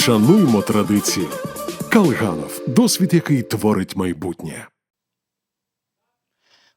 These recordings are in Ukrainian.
Шануймо традиції. Калганов досвід, який творить майбутнє.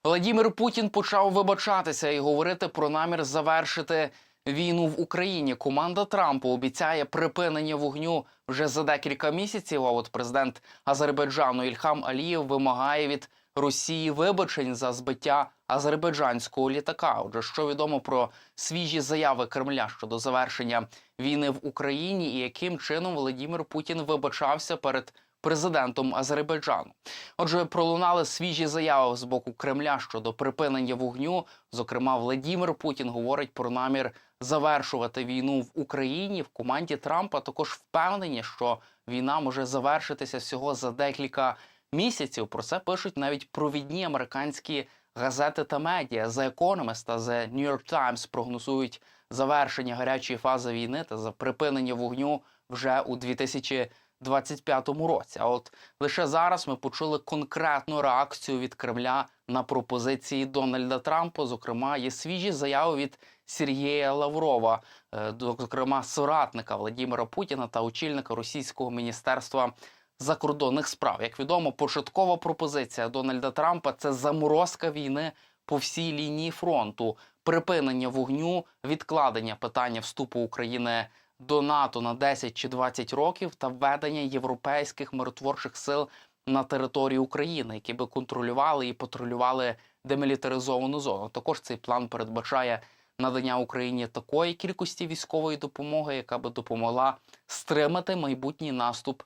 Володимир Путін почав вибачатися і говорити про намір завершити війну в Україні. Команда Трампа обіцяє припинення вогню вже за декілька місяців. А от президент Азербайджану Ільхам Алієв вимагає від Росії вибачень за збиття азербайджанського літака. Отже, що відомо про свіжі заяви Кремля щодо завершення війни в Україні і яким чином Володимир Путін вибачався перед президентом Азербайджану. Отже, пролунали свіжі заяви з боку Кремля щодо припинення вогню. Зокрема, Владімір Путін говорить про намір завершувати війну в Україні. В команді Трампа також впевнені, що війна може завершитися всього за декілька місяців. Про це пишуть навіть провідні американські газети та медіа. The Economist та The New York Times прогнозують завершення гарячої фази війни та за припинення вогню вже у 2000 25-му році. А от лише зараз ми почули конкретну реакцію від Кремля на пропозиції Дональда Трампа. Зокрема, є свіжі заяви від Сергія Лаврова, е, зокрема соратника Владимира Путіна та очільника російського міністерства закордонних справ. Як відомо, початкова пропозиція Дональда Трампа це заморозка війни по всій лінії фронту, припинення вогню, відкладення питання вступу України до НАТО на 10 чи 20 років та введення європейських миротворчих сил на територію України, які би контролювали і патрулювали демілітаризовану зону. Також цей план передбачає надання Україні такої кількості військової допомоги, яка би допомогла стримати майбутній наступ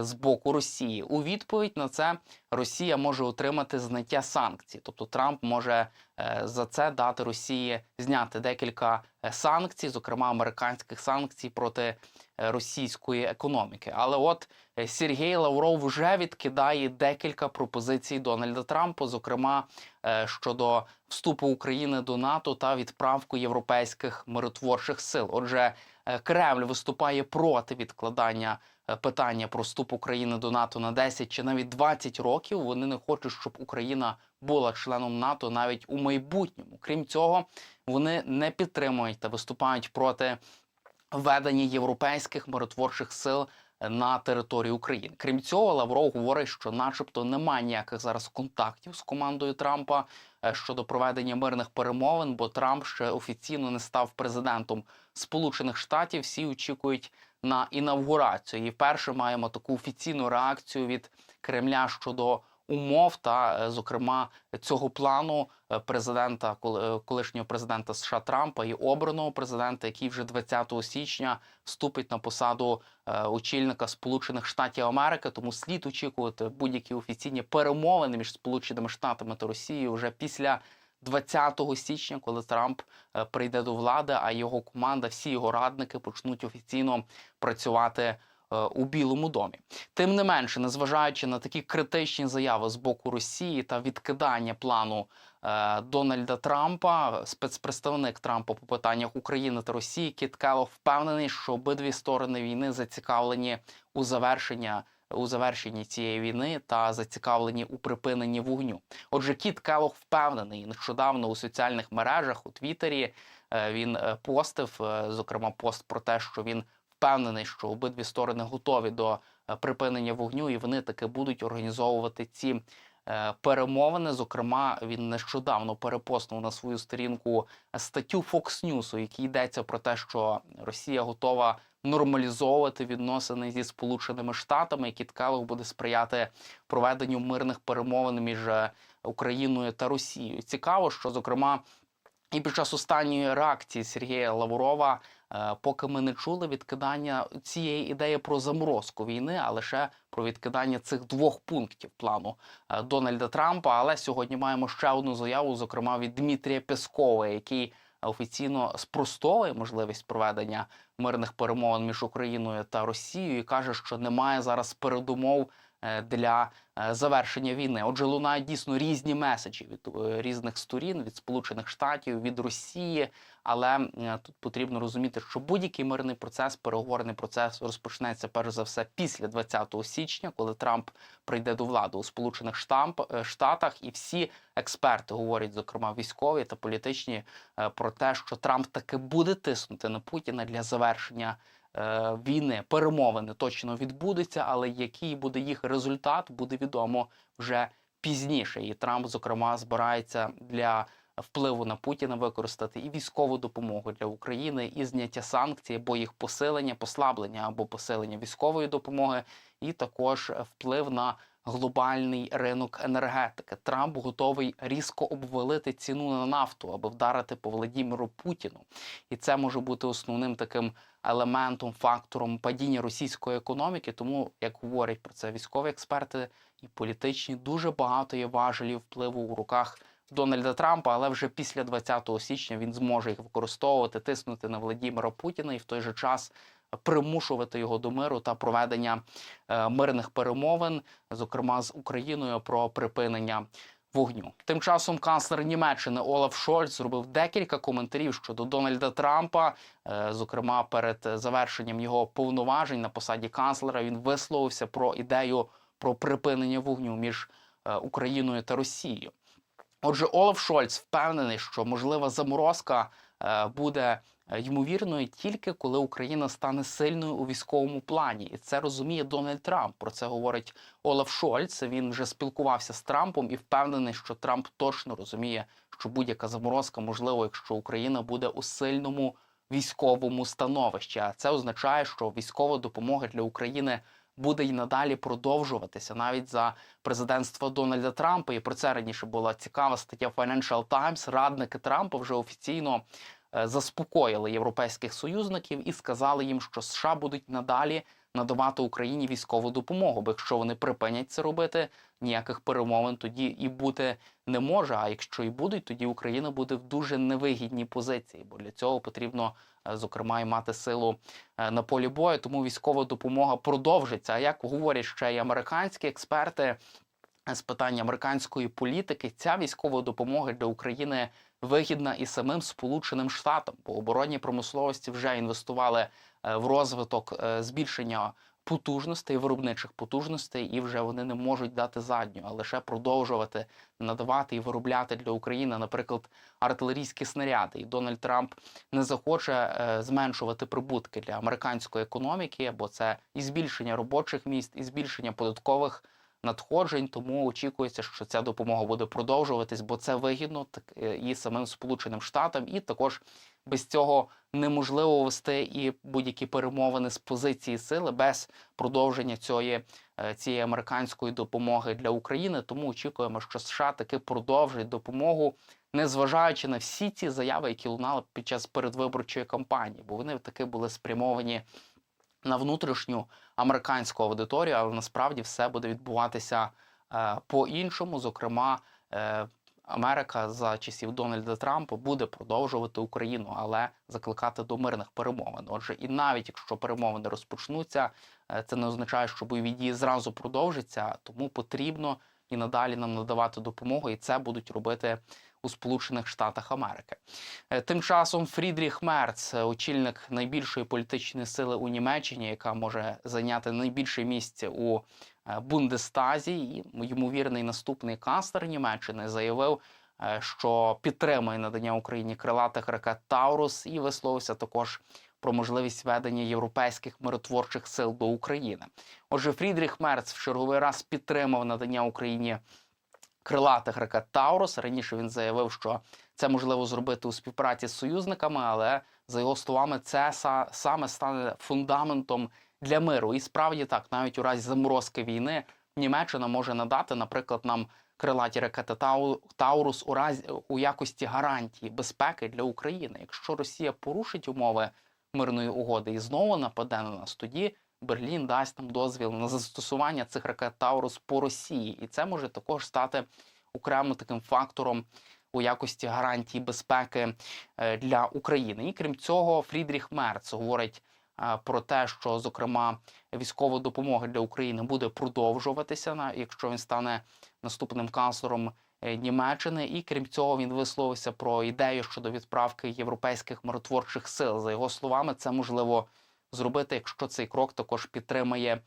з боку Росії. У відповідь на це Росія може отримати зняття санкцій, тобто Трамп може е, за це дати Росії зняти декілька е, санкцій, зокрема американських санкцій проти е, російської економіки. Але от е, Сергій Лавров вже відкидає декілька пропозицій Дональда Трампа, зокрема е, щодо вступу України до НАТО та відправку європейських миротворчих сил. Отже, е, Кремль виступає проти відкладання е, питання про вступ України до НАТО на 10 чи навіть 20 років. Вони не хочуть, щоб Україна була членом НАТО навіть у майбутньому. Крім цього, вони не підтримують та виступають проти введення європейських миротворчих сил на територію України. Крім цього, Лавров говорить, що, начебто, немає ніяких зараз контактів з командою Трампа е, щодо проведення мирних перемовин, бо Трамп ще офіційно не став президентом Сполучених Штатів. Всі очікують на інавгурацію. І вперше маємо таку офіційну реакцію від Кремля щодо умов та, е, зокрема, цього плану е, президента, е, колишнього президента США Трампа і обраного президента, який вже 20 січня вступить на посаду очільника Сполучених Штатів Америки. Тому слід очікувати будь-які офіційні перемовини між Сполученими Штатами та Росією вже після 20 січня, коли Трамп е, прийде до влади, а його команда, всі його радники почнуть офіційно працювати е, у Білому домі. Тим не менше, незважаючи на такі критичні заяви з боку Росії та відкидання плану е, Дональда Трампа, спецпредставник Трампа по питаннях України та Росії Кіт Келлог впевнений, що обидві сторони війни зацікавлені у завершення. У завершенні цієї війни та зацікавлені у припиненні вогню. Отже, Кіт Келлог впевнений нещодавно у соціальних мережах у Твіттері е, він е, постив, е, зокрема, пост про те, що він впевнений, що обидві сторони готові до припинення вогню, і вони таки будуть організовувати ці перемовини. Зокрема, він нещодавно перепостнув на свою сторінку статтю Fox News, у якій йдеться про те, що Росія готова нормалізовувати відносини зі Сполученими Штатами, і Кіт Келлог буде сприяти проведенню мирних перемовин між е, Україною та Росією. Цікаво, що зокрема. І під час останньої реакції Сергія Лаврова, е, поки ми не чули відкидання цієї ідеї про заморозку війни, а лише про відкидання цих двох пунктів плану е, Дональда Трампа. Але сьогодні маємо ще одну заяву, зокрема від Дмитрія Пескова, який офіційно спростовує можливість проведення мирних перемовин між Україною та Росією і каже, що немає зараз передумов для е, завершення війни. Отже, лунають дійсно різні меседжі від е, різних сторін, від Сполучених Штатів, від Росії. Але е, тут потрібно розуміти, що будь-який мирний процес, переговорний процес розпочнеться перш за все після 20 січня, коли Трамп прийде до влади у Сполучених е, Штатах, і всі експерти говорять, зокрема військові та політичні, е, про те, що Трамп таки буде тиснути на Путіна для завершення е, війни перемовини точно відбудуться, але який буде їх результат, буде відомо вже пізніше. І Трамп, зокрема, збирається для впливу на Путіна використати і військову допомогу для України, і зняття санкцій, або їх посилення, послаблення або посилення військової допомоги, і також вплив на глобальний ринок енергетики. Трамп готовий різко обвалити ціну на нафту, аби вдарити по Владіміру Путіну. І це може бути основним таким елементом, фактором падіння російської економіки. Тому, як говорять про це військові експерти і політичні, дуже багато є важелів впливу у руках. Дональда Трампа, але вже після 20 січня він зможе їх використовувати, тиснути на Владіміра Путіна і в той же час примушувати його до миру та проведення е, мирних перемовин, зокрема з Україною, про припинення вогню. Тим часом канцлер Німеччини Олаф Шольц зробив декілька коментарів щодо Дональда Трампа. Е, Зокрема, перед завершенням його повноважень на посаді канцлера він висловився про ідею про припинення вогню між е, Україною та Росією. Отже, Олаф Шольц впевнений, що можлива заморозка буде е, ймовірною тільки коли Україна стане сильною у військовому плані, і це розуміє Дональд Трамп. Про це говорить Олаф Шольц. Він вже спілкувався з Трампом і впевнений, що Трамп точно розуміє, що будь-яка заморозка можлива, якщо Україна буде у сильному військовому становищі. А це означає, що військова допомога для України буде й надалі продовжуватися навіть за президентства Дональда Трампа. І про це раніше була цікава стаття Financial Times. Радники Трампа вже офіційно е, заспокоїли європейських союзників і сказали їм, що США будуть надалі надавати Україні військову допомогу. Бо якщо вони припинять це робити, ніяких перемовин тоді і бути не може. А якщо і будуть, тоді Україна буде в дуже невигідній позиції, бо для цього потрібно е, зокрема і мати силу е, на полі бою. Тому військова допомога продовжиться. А як говорять ще й американські експерти е, з питань американської політики, ця військова допомога для України вигідна і самим Сполученим Штатам, бо оборонні промисловості вже інвестували е, в розвиток е, збільшення потужностей, виробничих потужностей, і вже вони не можуть дати задню, а лише продовжувати надавати і виробляти для України, наприклад, артилерійські снаряди. І Дональд Трамп не захоче е, зменшувати прибутки для американської економіки, бо це і збільшення робочих місць, і збільшення податкових надходжень. Тому очікується, що ця допомога буде продовжуватись, бо це вигідно так е, і самим Сполученим Штатам, і також без цього неможливо вести і будь-які перемовини з позиції сили без продовження цієї, е, цієї американської допомоги для України. Тому очікуємо, що США таки продовжать допомогу, незважаючи на всі ці заяви, які лунали під час передвиборчої кампанії, бо вони таки були спрямовані на внутрішню американську аудиторію, але насправді все буде відбуватися е, по-іншому. Зокрема, е, Америка за часів Дональда Трампа буде продовжувати Україну, але закликати до мирних перемовин. Отже, і навіть якщо перемовини розпочнуться, е, це не означає, що бойові дії зразу продовжаться, тому потрібно і надалі нам надавати допомогу, і це будуть робити у Сполучених Штатах Америки. Е, Тим часом Фрідріх Мерц, е, очільник найбільшої політичної сили у Німеччині, яка може зайняти найбільше місце у е, Бундестазі, і ймовірний наступний канцлер Німеччини заявив, що підтримує надання Україні крилатих ракет Таурус і висловився також про можливість ведення європейських миротворчих сил до України. Отже, Фрідріх Мерц в черговий раз підтримав надання Україні крилатих ракет Таурус. Раніше він заявив, що це можливо зробити у співпраці з союзниками, але за його словами, це саме стане фундаментом для миру. І справді так, навіть у разі заморозки війни Німеччина може надати, наприклад, нам крилаті ракети Таурус у разі у якості гарантії безпеки для України. Якщо Росія порушить умови мирної угоди і знову нападе на нас, тоді Берлін дасть нам дозвіл на застосування цих ракет Таурус по Росії, і це може також стати окремим таким фактором у якості гарантії безпеки е, для України. І крім цього, Фрідріх Мерц говорить е, про те, що зокрема військова допомога для України буде продовжуватися, на якщо він стане наступним канцлером е, Німеччини. І крім цього, він висловився про ідею щодо відправки європейських миротворчих сил. За його словами, це можливо зробити, якщо цей крок також підтримає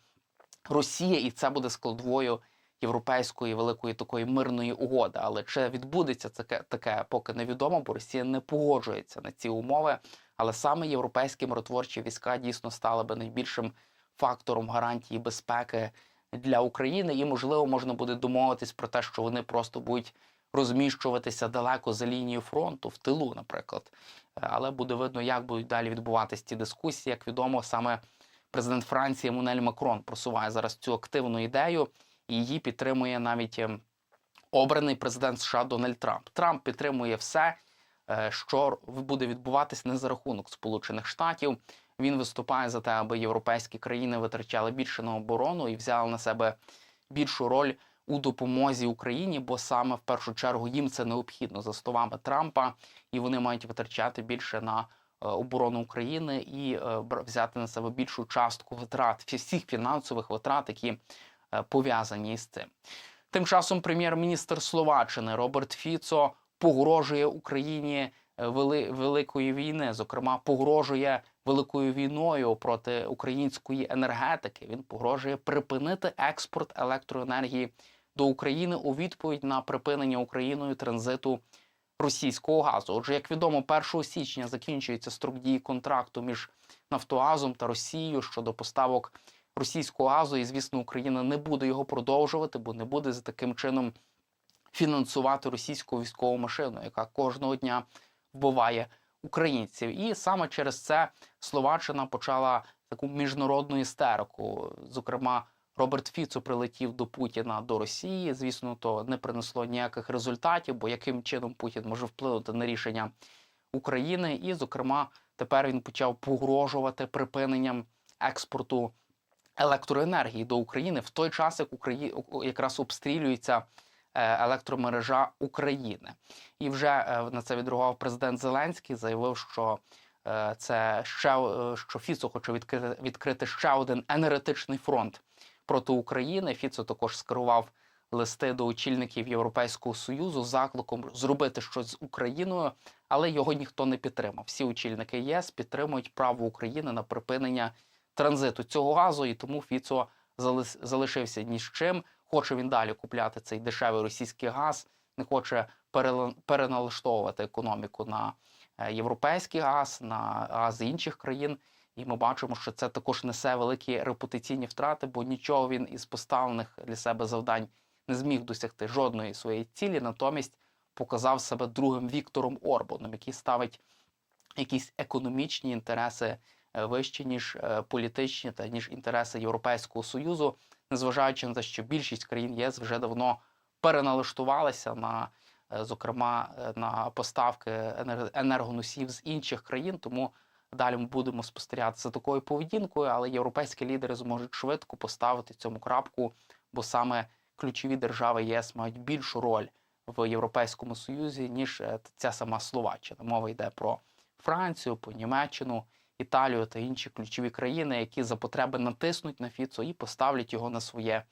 Росія, і це буде складовою європейської великої такої мирної угоди. Але чи відбудеться таке, таке поки невідомо, бо Росія не погоджується на ці умови. Але саме європейські миротворчі війська дійсно стали би найбільшим фактором гарантії безпеки для України, і можливо можна буде домовитись про те, що вони просто будуть розміщуватися далеко за лінією фронту, в тилу, наприклад. Е, Але буде видно, як будуть далі відбуватись ці дискусії. Як відомо, саме президент Франції Еммануель Макрон просуває зараз цю активну ідею, і її підтримує навіть ем, обраний президент США Дональд Трамп. Трамп підтримує все, е, що буде відбуватись не за рахунок Сполучених Штатів. Він виступає за те, аби європейські країни витрачали більше на оборону і взяли на себе більшу роль у допомозі Україні, бо саме в першу чергу їм це необхідно за словами Трампа, і вони мають витрачати більше на е, оборону України і е, взяти на себе більшу частку витрат всіх фінансових витрат, які е, пов'язані з цим. Тим часом прем'єр-міністр Словаччини Роберт Фіцо погрожує Україні вели, великої війни. Зокрема, погрожує великою війною проти української енергетики. Він погрожує припинити експорт електроенергії до України у відповідь на припинення Україною транзиту російського газу. Отже, як відомо, 1 січня закінчується строк дії контракту між Нафтоазом та Росією щодо поставок російського газу, і звісно, Україна не буде його продовжувати, бо не буде за таким чином фінансувати російську військову машину, яка кожного дня вбиває українців. І саме через це Словаччина почала таку міжнародну істерику. Зокрема, Роберт Фіцо прилетів до Путіна до Росії. Звісно, то не принесло ніяких результатів, бо яким чином Путін може вплинути на рішення України. І, зокрема, тепер він почав погрожувати припиненням експорту електроенергії до України в той час, як Украї... якраз обстрілюється електромережа України. І вже е, на це відреагував президент Зеленський, заявив, що е, це ще е, що Фіцо хоче відкрити, відкрити ще один енергетичний фронт проти України. Фіцо також скерував листи до очільників Європейського союзу з закликом зробити щось з Україною, але його ніхто не підтримав. Всі очільники ЄС підтримують право України на припинення транзиту цього газу, і тому Фіцо залишився ні з чим. Хоче він далі купляти цей дешевий російський газ, не хоче переналаштовувати економіку на е, європейський газ, на газ інших країн. І ми бачимо, що це також несе великі репутаційні втрати, бо нічого він із поставлених для себе завдань не зміг досягти жодної своєї цілі. Натомість показав себе другим Віктором Орбаном, який ставить якісь економічні інтереси е, вищі, ніж е, політичні та ніж інтереси Європейського союзу, незважаючи на те, що більшість країн ЄС вже давно переналаштувалися на, е, зокрема, е, на поставки енер- енергоносіїв з інших країн. Тому далі ми будемо спостерігати за такою поведінкою, але європейські лідери зможуть швидко поставити цьому крапку, бо саме ключові держави ЄС мають більшу роль в Європейському Союзі, ніж е, ця сама Словаччина. Мова йде про Францію, про Німеччину, Італію та інші ключові країни, які за потреби натиснуть на Фіцо і поставлять його на своє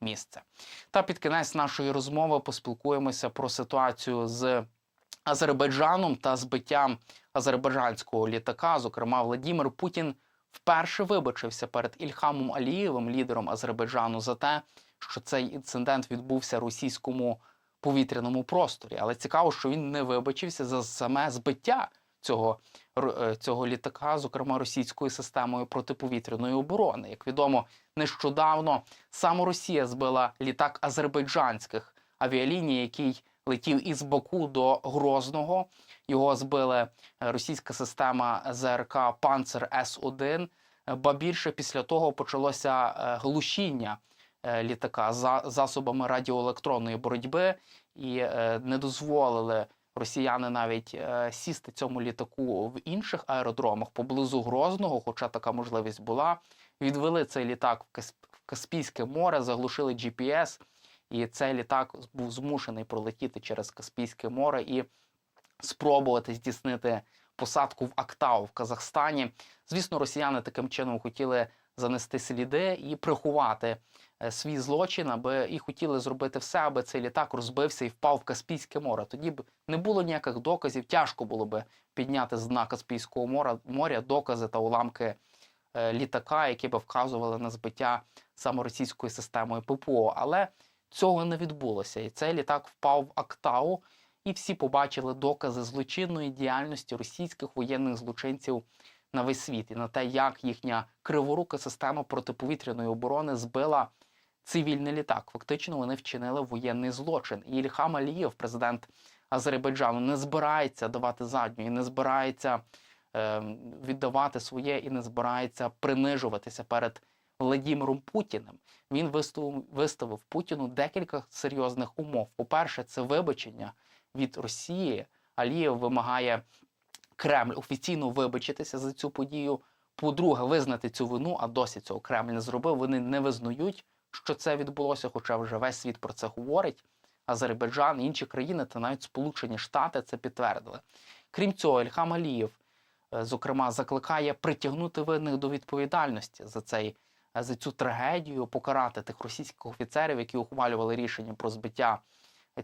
місце. Та під кінець нашої розмови поспілкуємося про ситуацію з Азербайджаном та збиттям азербайджанського літака. Зокрема, Владімир Путін вперше вибачився перед Ільхамом Алієвим, лідером Азербайджану, за те, що цей інцидент відбувся російському повітряному просторі. Але цікаво, що він не вибачився за саме збиття цього, е, цього літака, зокрема російською системою протиповітряної оборони. Як відомо, нещодавно саме Росія збила літак азербайджанських авіаліній, який летів із Баку до Грозного. Його збили е, російська система ЗРК Панцер С-1. Е, Ба більше після того почалося глушіння літака за засобами радіоелектронної боротьби і не дозволили росіяни навіть е, сісти цьому літаку в інших аеродромах поблизу Грозного, хоча така можливість була. Відвели цей літак в Касп- в Каспійське море, заглушили GPS, і цей літак був змушений пролетіти через Каспійське море і спробувати здійснити посадку в Актау в Казахстані. Звісно, росіяни таким чином хотіли занести сліди і приховати е, свій злочин, аби і хотіли зробити все, аби цей літак розбився і впав в Каспійське море. Тоді б не було ніяких доказів. Тяжко було би підняти з дна Каспійського моря, моря докази та уламки е, літака, які би вказували на збиття саме російською системою ППО. Але цього не відбулося, і цей літак впав в Актау. і всі побачили докази злочинної діяльності російських воєнних злочинців на весь світ і на те, як їхня криворука система протиповітряної оборони збила цивільний літак. Фактично вони вчинили воєнний злочин. І Ільхам Алієв, президент Азербайджану, не збирається давати задню і не збирається е, віддавати своє і не збирається принижуватися перед Владимиром Путіним. Він виставив, Путіну декілька серйозних умов. По-перше, це вибачення від Росії. Алієв вимагає Кремль офіційно вибачитися за цю подію. По-друге, визнати цю вину, а досі цього Кремль не зробив. Вони не визнають, що це відбулося, хоча вже весь світ про це говорить. Азербайджан, інші країни та навіть Сполучені Штати це підтвердили. Крім цього, Ільхам Алієв, е, зокрема, закликає притягнути винних до відповідальності за цей е, за цю трагедію, покарати тих російських офіцерів, які ухвалювали рішення про збиття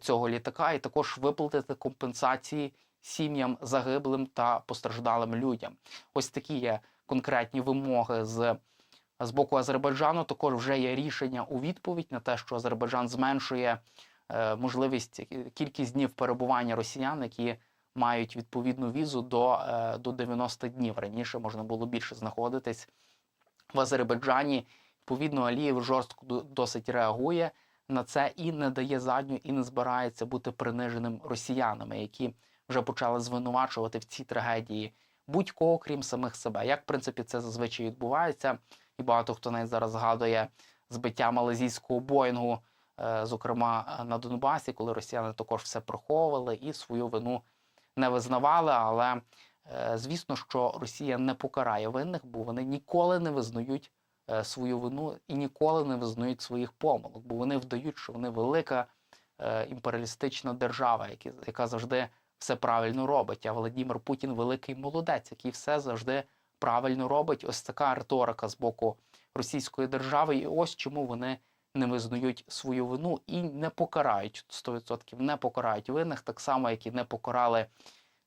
цього літака, і також виплатити компенсації сім'ям загиблим та постраждалим людям. Ось такі є конкретні вимоги з, з боку Азербайджану. Також вже є рішення у відповідь на те, що Азербайджан зменшує е, можливість е, кількість днів перебування росіян, які мають відповідну візу до, е, до 90 днів. Раніше можна було більше знаходитись в Азербайджані. Відповідно, Алієв жорстко до- досить реагує на це і не дає задню, і не збирається бути приниженим росіянами, які вже почали звинувачувати в цій трагедії будь-кого, крім самих себе. Як в принципі це зазвичай відбувається, і багато хто навіть зараз згадує збиття малазійського Боїнгу, е, зокрема е, на Донбасі, коли росіяни також все приховували і свою вину не визнавали. Але е, звісно, що Росія не покарає винних, бо вони ніколи не визнають свою вину і ніколи не визнають своїх помилок, бо вони вдають, що вони велика е, імперіалістична держава, яка завжди все правильно робить. А Володимир Путін великий молодець, який все завжди правильно робить. Ось така риторика з боку російської держави. І ось чому вони не визнають свою вину і не покарають 100%, не покарають винних, так само, як і не покарали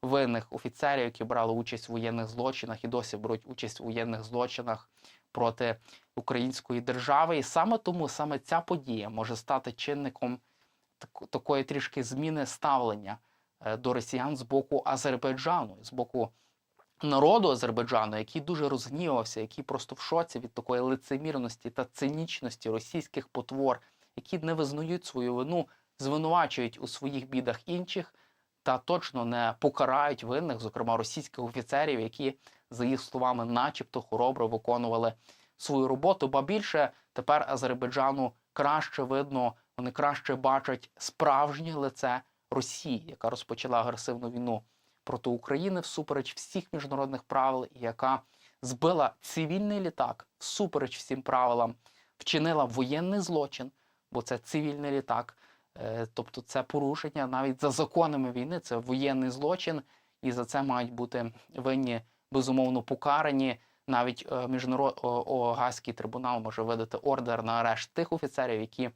винних офіцерів, які брали участь в воєнних злочинах і досі беруть участь у воєнних злочинах проти української держави. І саме тому саме ця подія може стати чинником такої трішки зміни ставлення до росіян з боку Азербайджану, з боку народу Азербайджану, який дуже розгнівався, який просто в шоці від такої лицемірності та цинічності російських потвор, які не визнають свою вину, звинувачують у своїх бідах інших та точно не покарають винних, зокрема російських офіцерів, які, за їх словами, начебто хоробро виконували свою роботу. Ба більше тепер Азербайджану краще видно, вони краще бачать справжнє лице Росії, яка розпочала агресивну війну проти України всупереч всіх міжнародних правил, і яка збила цивільний літак всупереч всім правилам, вчинила воєнний злочин, бо це цивільний літак. Е, Тобто це порушення навіть за законами війни, це воєнний злочин, і за це мають бути винні безумовно покарані. Навіть е, міжнарод Гаазький трибунал може видати ордер на арешт тих офіцерів, які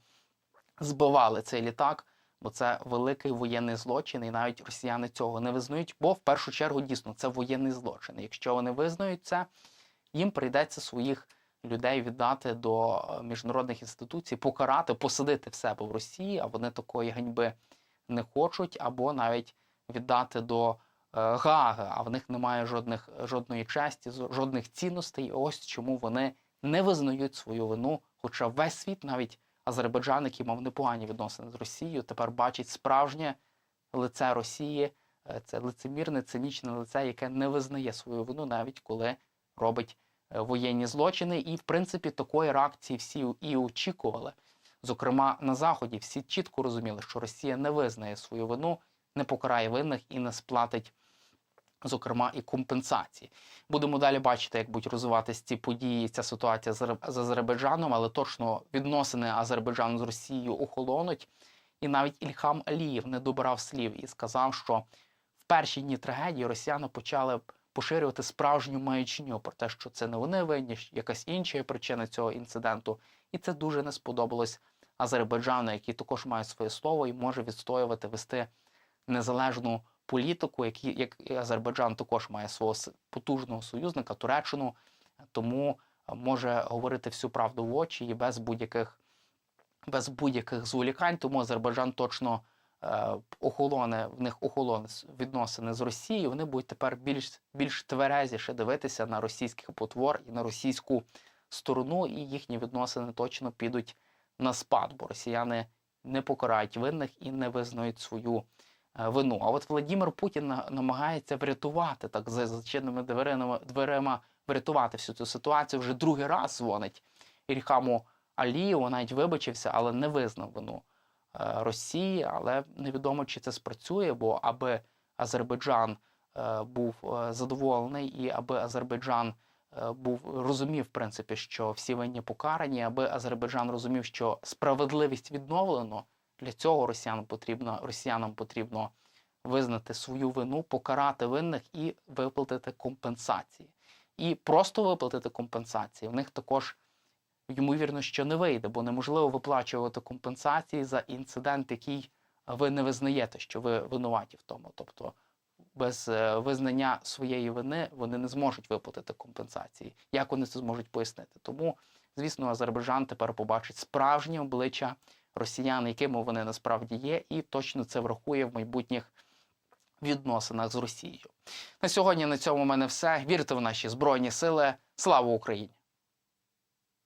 збивали цей літак, бо це великий воєнний злочин, і навіть росіяни цього не визнають, бо в першу чергу дійсно це воєнний злочин. Якщо вони визнають це, їм прийдеться своїх людей віддати до е, міжнародних інституцій, покарати, посадити в себе в Росії, а вони такої ганьби не хочуть, або навіть віддати до е, Гааги, а в них немає жодних, жодної честі, жодних цінностей. Ось чому вони не визнають свою вину. Хоча весь світ, навіть Азербайджан, який мав непогані відносини з Росією, тепер бачить справжнє лице Росії. Е, Це лицемірне, цинічне лице, яке не визнає свою вину, навіть коли робить е, воєнні злочини. І, в принципі, такої реакції всі і очікували. Зокрема, на Заході всі чітко розуміли, що Росія не визнає свою вину, не покарає винних і не сплатить, зокрема, і компенсації. Будемо далі бачити, як будуть розвиватися ці події, ця ситуація з Азер- з Азербайджаном, але точно відносини Азербайджану з Росією охолонуть. І навіть Ільхам Алієв не добирав слів і сказав, що в перші дні трагедії росіяни почали поширювати справжню маячню про те, що це не вони винні, якась інша причина цього інциденту. І це дуже не сподобалось Азербайджану, який також має своє слово і може відстоювати, вести незалежну політику, які як Азербайджан також має свого потужного союзника Туреччину, тому е, може говорити всю правду в очі і без будь-яких без будь-яких зволікань. Тому Азербайджан точно е, охолоне в них охолоне відносини з Росією, вони будуть тепер більш більш тверезіше дивитися на російських потвор і на російську сторону, і їхні відносини точно підуть на спад, бо росіяни не покарають винних і не визнають свою вину. А от Владимир Путін намагається врятувати так за зачиненими дверима, дверима врятувати всю цю ситуацію. Вже другий раз дзвонить Ільхаму Алієву, навіть вибачився, але не визнав вину е, Росії. Але невідомо, чи це спрацює, бо аби Азербайджан е, був е, задоволений, і аби Азербайджан е, був розумів, в принципі, що всі винні покарані, аби Азербайджан розумів, що справедливість відновлено. Для цього росіянам потрібно росіянам потрібно визнати свою вину, покарати винних і виплатити компенсації. І просто виплатити компенсації в них також ймовірно, що не вийде, бо неможливо виплачувати компенсації за інцидент, який ви не визнаєте, що ви винуваті в тому. Тобто без е, визнання своєї вини вони не зможуть виплатити компенсації. Як вони це зможуть пояснити? Тому, звісно, Азербайджан тепер побачить справжнє обличчя росіян, якими вони насправді є, і точно це врахує в майбутніх відносинах з Росією. На сьогодні на цьому в мене все. Вірте в наші збройні сили. Слава Україні!